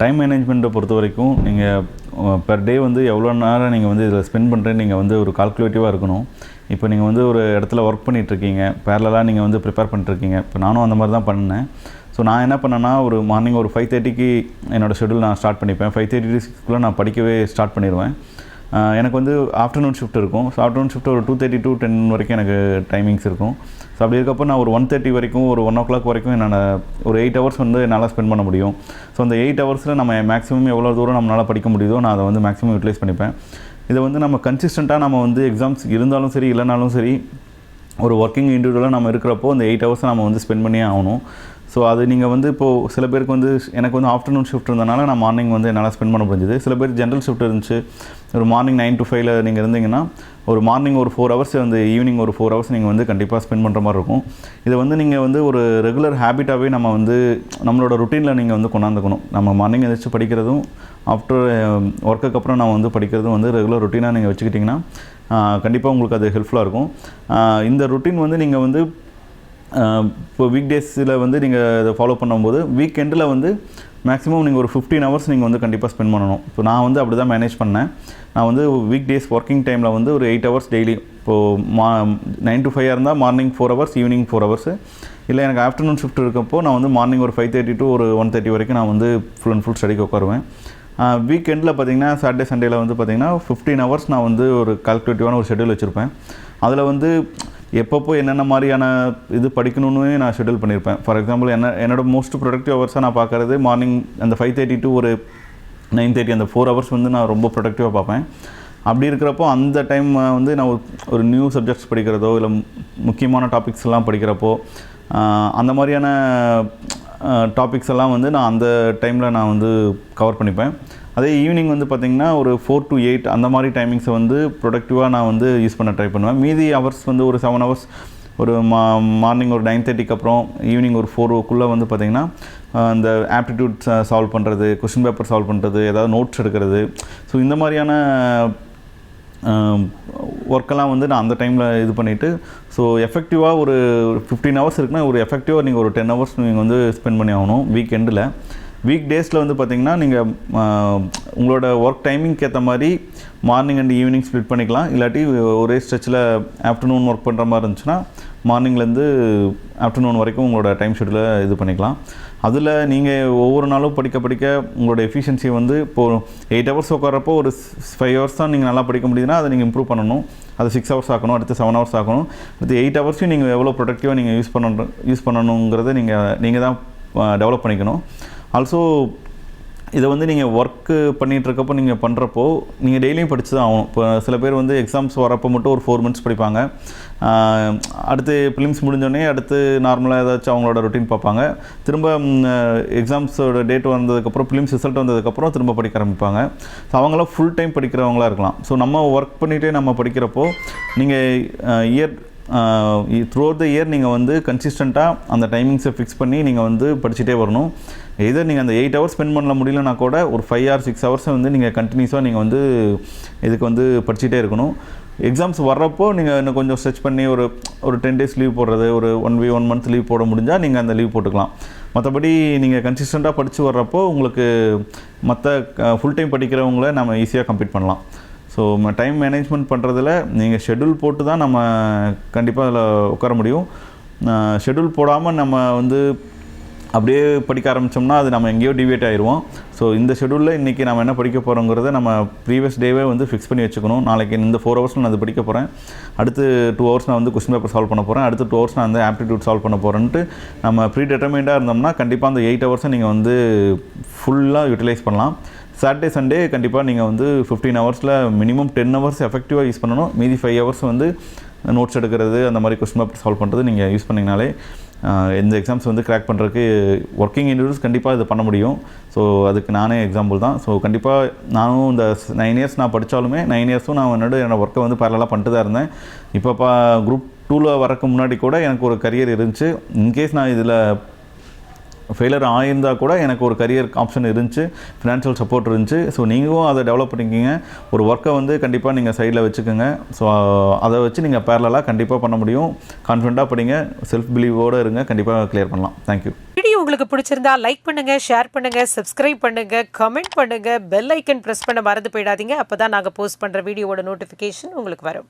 Time மேனேஜ்மெண்ட்டை பொறுத்த வரைக்கும் நீங்கள் பெர் டே வந்து எவ்வளோ நேரம் நீங்கள் வந்து இதில் ஸ்பெண்ட் பண்ணுறேன்னு நீங்கள் வந்து ஒரு கால்குலேட்டிவாக இருக்கணும். இப்போ நீங்கள் வந்து ஒரு இடத்துல ஒர்க் பண்ணிகிட்ருக்கீங்க பேரலாக நீங்கள் வந்து ப்ரிப்பேர் பண்ணிட்டுருக்கீங்க. இப்போ நானும் அந்த மாதிரி தான் பண்ணேன். ஸோ நான் என்ன பண்ணேன்னா ஒரு மார்னிங் ஒரு ஃபைவ் தேர்ட்டிக்கு என்னோடய ஷெடியூல் நான் ஸ்டார்ட் பண்ணிப்பேன். ஃபைவ் தேர்ட்டி சிக்ஸ்க்குள்ளே நான் படிக்கவே ஸ்டார்ட் பண்ணிடுவேன் எனக்கு வந்து ஆஃப்டர்நூன் ஷிஃப்ட் இருக்கும். ஸோ ஆஃப்டர்நூன் ஷிஃப்ட் ஒரு டூ தேர்ட்டி டூ டென் வரைக்கும் எனக்கு டைமிங்ஸ் இருக்கும். ஸோ அப்படி இருக்கப்போ நான் ஒரு ஒன் தேர்ட்டி வரைக்கும் ஒரு ஒன் ஓ கிளாக் வரைக்கும் என்னால் ஒரு எயிட் ஹவர்ஸ் வந்து என்னால் ஸ்பெண்ட் பண்ண முடியும். ஸோ அந்த எயிட் ஹவர்ஸில் நம்ம மேக்ஸிமம் எவ்வளோ தூரம் நம்மளால் படிக்க முடியுதோ நான் அதை வந்து மேக்ஸிமம் யூட்டிலைஸ் பண்ணிப்பேன். இதை வந்து நம்ம கன்சிஸ்டண்ட்டாக நம்ம வந்து எக்ஸாம்ஸ் இருந்தாலும் சரி இல்லைனாலும் சரி ஒரு ஒர்க்கிங் இண்டிவிஜுவலாக நம்ம இருக்கிறப்போ அந்த எயிட் ஹவர்ஸ் நம்ம வந்து ஸ்பெண்ட் பண்ணியே ஆகணும். ஸோ அது நீங்கள் வந்து இப்போது சில பேருக்கு வந்து எனக்கு வந்து ஆஃப்டர்நூன் ஷிஃப்ட் இருந்தனால நான் மார்னிங் வந்து என்னால் ஸ்பெண்ட் பண்ண முடிஞ்சது. சில பேர் ஜென்ரல் ஷிஃப்ட் இருந்துச்சு. ஒரு மார்னிங் நைன் டு ஃபைவ்ல நீங்கள் இருந்தீங்கன்னா ஒரு மார்னிங் ஒரு ஃபோர் ஹவர்ஸ் வந்து ஈவினிங் ஒரு ஃபோர் ஹவர்ஸ் நீங்கள் வந்து கண்டிப்பாக ஸ்பெண்ட் பண்ணுற மாதிரி இருக்கும். இதை வந்து நீங்கள் வந்து ஒரு ரெகுலர் ஹேபிட்டாகவே நம்ம வந்து நம்மளோட ருட்டீனில் நீங்கள் வந்து கொண்டாந்துக்கணும். நம்ம மார்னிங் எதிர்த்து படிக்கிறதும் ஆஃப்டர் ஒர்க்குக்கு um, அப்புறம் நான் வந்து படிக்கிறதும் வந்து ரெகுலர் ருட்டீனாக நீங்கள் வச்சுக்கிட்டிங்கன்னா கண்டிப்பாக உங்களுக்கு அது ஹெல்ப்ஃபுல்லாக இருக்கும். இந்த ருட்டீன் வந்து நீங்கள் வந்து இப்போ வீக் டேஸில் வந்து நீங்கள் இதை ஃபாலோ பண்ணும்போது வீக் எண்டில் வந்து மேக்ஸிமம் நீங்கள் ஒரு ஃபிஃப்டீன் ஹவர்ஸ் நீங்கள் வந்து கண்டிப்பாக ஸ்பெண்ட் பண்ணணும். இப்போ நான் வந்து அப்படி தான் மேனேஜ் பண்ணேன். நான் வந்து வீக் டேஸ் ஒர்க்கிங் டைமில் வந்து ஒரு எயிட் ஹவர்ஸ் டெய்லி இப்போது மா நைன் டு ஃபைவ் இருந்தால் morning four hours evening four hours இல்லை எனக்கு ஆஃப்டர்நூன் ஷிஃப்ட் இருக்கப்போ நான் வந்து மார்னிங் ஒரு ஃபைவ் தேர்ட்டி டு ஒரு ஒன் தேர்ட்டி வரைக்கும் நான் வந்து ஃபுல் அண்ட் ஃபுல் ஸ்டடிக்கு உட்காருவேன். வீக்கெண்டில் பார்த்தீங்கன்னா சாட்டர்டே சண்டேயில் வந்து பார்த்தீங்கன்னா ஃபிஃப்டீன் ஹவர்ஸ் நான் வந்து ஒரு கால்குலேட்டிவான ஒரு ஷெட்யூல் வச்சுருப்பேன். அதில் வந்து எப்பப்போ என்னென்ன மாதிரியான இது படிக்கணும்னு நான் ஷெடியூல் பண்ணியிருப்பேன். ஃபார் எக்ஸாம்பிள் என்ன என்னோட மோஸ்ட் ப்ரொடக்டிவ் ஹவர்ஸாக நான் பார்க்குறது மார்னிங் அந்த ஃபைவ் தேர்ட்டி டு ஒரு நைன் தேர்ட்டி அந்த ஃபோர் ஹவர்ஸ் வந்து நான் ரொம்ப ப்ரொடக்டிவாக பார்ப்பேன். அப்படி இருக்கிறப்போ அந்த டைம் வந்து நான் ஒரு- ஒரு நியூ சப்ஜெக்ட்ஸ் படிக்கிறதோ இல்லை முக்கியமான டாபிக்ஸ் எல்லாம் படிக்கிறப்போ அந்த மாதிரியான டாபிக்ஸ் எல்லாம் வந்து நான் அந்த டைமில் நான் வந்து கவர் பண்ணிப்பேன். அதே ஈவினிங் வந்து பார்த்திங்கன்னா ஒரு ஃபோர் டு எயிட் அந்த மாதிரி டைமிங்ஸை வந்து ப்ரொடக்டிவாக நான் வந்து யூஸ் பண்ண ட்ரை பண்ணுவேன். மீதி ஹவர்ஸ் வந்து ஒரு செவன் ஹவர்ஸ் ஒரு மா மார்னிங் ஒரு நைன் தேர்ட்டிக்கு அப்புறம் ஈவினிங் ஒரு ஃபோர் ஓக்குள்ளே வந்து பார்த்திங்கன்னா அந்த ஆப்டிடியூட் சால்வ் பண்ணுறது கொஷின் பேப்பர் சால்வ் பண்ணுறது ஏதாவது நோட்ஸ் எடுக்கிறது. ஸோ இந்த மாதிரியான ஒர்க்கெல்லாம் வந்து நான் அந்த டைமில் இது பண்ணிவிட்டு ஸோ எஃபெக்டிவாக ஒரு ஃபிஃப்டீன் ஹவர்ஸ் இருக்குன்னா ஒரு எஃபெக்டிவாக நீங்கள் ஒரு டென் ஹவர்ஸ் நீங்கள் வந்து ஸ்பெண்ட் பண்ணி ஆகணும் வீக் எண்டில் வீக் டேஸில் வந்து பார்த்தீங்கன்னா நீங்கள் உங்களோட ஒர்க் டைமிங்க்கு ஏற்ற மாதிரி மார்னிங் அண்ட் ஈவினிங் ஸ்ப்ளிட் பண்ணிக்கலாம். இல்லாட்டி ஒரே ஸ்ட்ரெச்சில் ஆஃப்டர்நூன் ஒர்க் பண்ணுற மாதிரி இருந்துச்சுன்னா மார்னிங்லேருந்து ஆஃப்டர்நூன் வரைக்கும் உங்களோட டைம் ஷெடியூலை இது பண்ணிக்கலாம். அதில் நீங்கள் ஒவ்வொரு நாளும் படிக்க படிக்க உங்களோட எஃபிஷியன்சி வந்து இப்போது எயிட் ஹவர்ஸ் உட்காரப்போ ஒரு ஃபைவ் ஹவர்ஸ் தான் நீங்கள் நல்லா படிக்க முடியுதுன்னா அதை நீங்கள் இம்ப்ரூவ் பண்ணணும். அது சிக்ஸ் ஹவர்ஸ் ஆக்கணும் அடுத்து செவன் ஹவர்ஸ் ஆக்கணும். அடுத்து எயிட் ஹவர்ஸையும் நீங்கள் எவ்வளோ ப்ரொடக்டிவாக நீங்கள் யூஸ் பண்ணணும் யூஸ் பண்ணணுங்கிறத நீங்கள் நீங்கள் தான் டெவலப் பண்ணிக்கணும். ஆல்சோ இதை வந்து நீங்கள் ஒர்க்கு பண்ணிகிட்ருக்கப்போ நீங்கள் பண்ணுறப்போ நீங்கள் டெய்லியும் படித்து தான் ஆகணும். இப்போ சில பேர் வந்து எக்ஸாம்ஸ் வரப்போ மட்டும் ஒரு ஃபோர் மினிட்ஸ் படிப்பாங்க. அடுத்து ஃபிலிம்ஸ் முடிஞ்சோடனே அடுத்து நார்மலாக ஏதாச்சும் அவங்களோட ரொட்டீன் பார்ப்பாங்க. திரும்ப எக்ஸாம்ஸோட டேட் வந்ததுக்கப்புறம் ஃபிலிம்ஸ் ரிசல்ட் வந்ததுக்கப்புறம் திரும்ப படிக்க ஆரம்பிப்பாங்க. ஸோ அவங்களாம் ஃபுல் டைம் படிக்கிறவங்களா இருக்கலாம். ஸோ நம்ம ஒர்க் பண்ணிகிட்டே நம்ம படிக்கிறப்போ நீங்கள் இயர் த்ரூ த இயர் நீங்கள் வந்து கன்சிஸ்டண்ட்டாக அந்த டைமிங்ஸை ஃபிக்ஸ் பண்ணி நீங்கள் வந்து படிச்சுட்டே வரணும். எதர் நீங்கள் அந்த எயிட் ஹவர்ஸ் ஸ்பெண்ட் பண்ண முடியலனா கூட ஒரு ஃபைவ் ஆர் சிக்ஸ் ஹவர்ஸை வந்து நீங்கள் கண்டினியூஸாக நீங்கள் வந்து இதுக்கு வந்து படிச்சுட்டே இருக்கணும். எக்ஸாம்ஸ் வர்றப்போ நீங்கள் இன்னும் கொஞ்சம் ஸ்ட்ரெச் பண்ணி ஒரு ஒரு டென் டேஸ் லீவ் போடுறது ஒரு ஒன் வீ ஒன் மந்த் லீவ் போட முடிஞ்சால் நீங்கள் அந்த லீவ் போட்டுக்கலாம். மற்றபடி நீங்கள் கன்சிஸ்டண்ட்டாக படித்து வர்றப்போ உங்களுக்கு மற்ற ஃபுல் டைம் படிக்கிறவங்கள நம்ம ஈஸியாக கம்ப்ளீட் பண்ணலாம். ஸோ டைம் மேனேஜ்மெண்ட் பண்ணுறதுல நீங்கள் ஷெட்யூல் போட்டு தான் நம்ம கண்டிப்பாக அதில் உட்கார முடியும். ஷெட்யூல் போடாமல் நம்ம வந்து அப்படியே படிக்க ஆரம்பித்தோம்னா அது நம்ம எங்கேயோ டிவியேட் ஆயிடுவோம் ஸோ இந்த ஷெடியூலில் இன்றைக்கி நம்ம என்ன படிக்க போகிறோங்கிறத நம்ம ப்ரீவியஸ் டேவே வந்து ஃபிக்ஸ் பண்ணி வச்சுக்கணும். நாளைக்கு இந்த ஃபோர் ஹவர்ஸ் நான் அது படிக்க போகிறேன் அடுத்து டூ ஹவர்ஸ் நான் வந்து கொஸ்டின் பேப்பர் சால்வ் பண்ண போகிறேன் அடுத்து டூ ஹவர்ஸ் நான் வந்து ஆப்டிடியூட் சால்வ் பண்ண போகிறேன்ட்டு நம்ம ப்ரீ டிட்டர்மைண்டாக இருந்தோம்னா கண்டிப்பாக அந்த எயிட் ஹவர்ஸை நீங்கள் வந்து ஃபுல்லாக யூட்டிலைஸ் பண்ணலாம். சாட்டர்டே சண்டே கண்டிப்பாக நீங்கள் வந்து ஃபிஃப்டீன் ஹவர்ஸில் மினிமம் டென் ஹவர்ஸ் எஃபெக்டிவாக யூஸ் பண்ணணும். மீதி ஃபைவ் ஹவர்ஸ் வந்து நோட்ஸ் எடுக்கிறது அந்த மாதிரி கொஸ்டின் பேப்பர் சால்வ் பண்ணுறது நீங்கள் யூஸ் பண்ணிங்கனாலே எந்த இந்த எக்ஸாம்ஸ் வந்து கிராக் பண்ணுறதுக்கு ஒர்க்கிங் இண்டிவிஜுவல்ஸ் கண்டிப்பாக இது பண்ண முடியும். ஸோ அதுக்கு நானே எக்ஸாம்பிள் தான். ஸோ கண்டிப்பாக நானும் இந்த நைன் இயர்ஸ் நான் படித்தாலுமே நைன் இயர்ஸும் நான் என்னோட என்னோட ஒர்க்கை வந்து பேரலாக பண்ணிட்டு தான் இருந்தேன். இப்போ பா குரூப் டூவில் வரக்கு முன்னாடி கூட எனக்கு ஒரு கரியர் இருந்துச்சு. இன்கேஸ் நான் இதில் ஃபெயிலர் ஆயிருந்தால் கூட எனக்கு ஒரு கரியர் ஆப்ஷன் இருந்துச்சு ஃபினான்ஷியல் சப்போர்ட் இருந்துச்சு. ஸோ நீங்களும் அதை டெவலப் பண்ணிக்கிங்க. ஒரு ஒர்க்கை வந்து கண்டிப்பாக நீங்கள் சைடில் வச்சுக்கோங்க. ஸோ அதை வச்சு நீங்கள் பேரலாக கண்டிப்பாக பண்ண முடியும். கான்ஃபிடண்ட்டாக படிங்க. செல்ஃப் பிலீவோடு இருங்க. கண்டிப்பாக கிளியர் பண்ணலாம். தேங்க்யூ வீடியோ உங்களுக்கு பிடிச்சிருந்தா லைக் பண்ணுங்க ஷேர் பண்ணுங்க சப்ஸ்கிரைப் பண்ணுங்க கமெண்ட் பண்ணுங்க பெல் ஐக்கன் ப்ரெஸ் பண்ண மறந்து போயிடாதீங்க. அப்போ தான் நாங்கள் போஸ்ட் பண்ணுற வீடியோவோட நோட்டிஃபிகேஷன் உங்களுக்கு வரும்.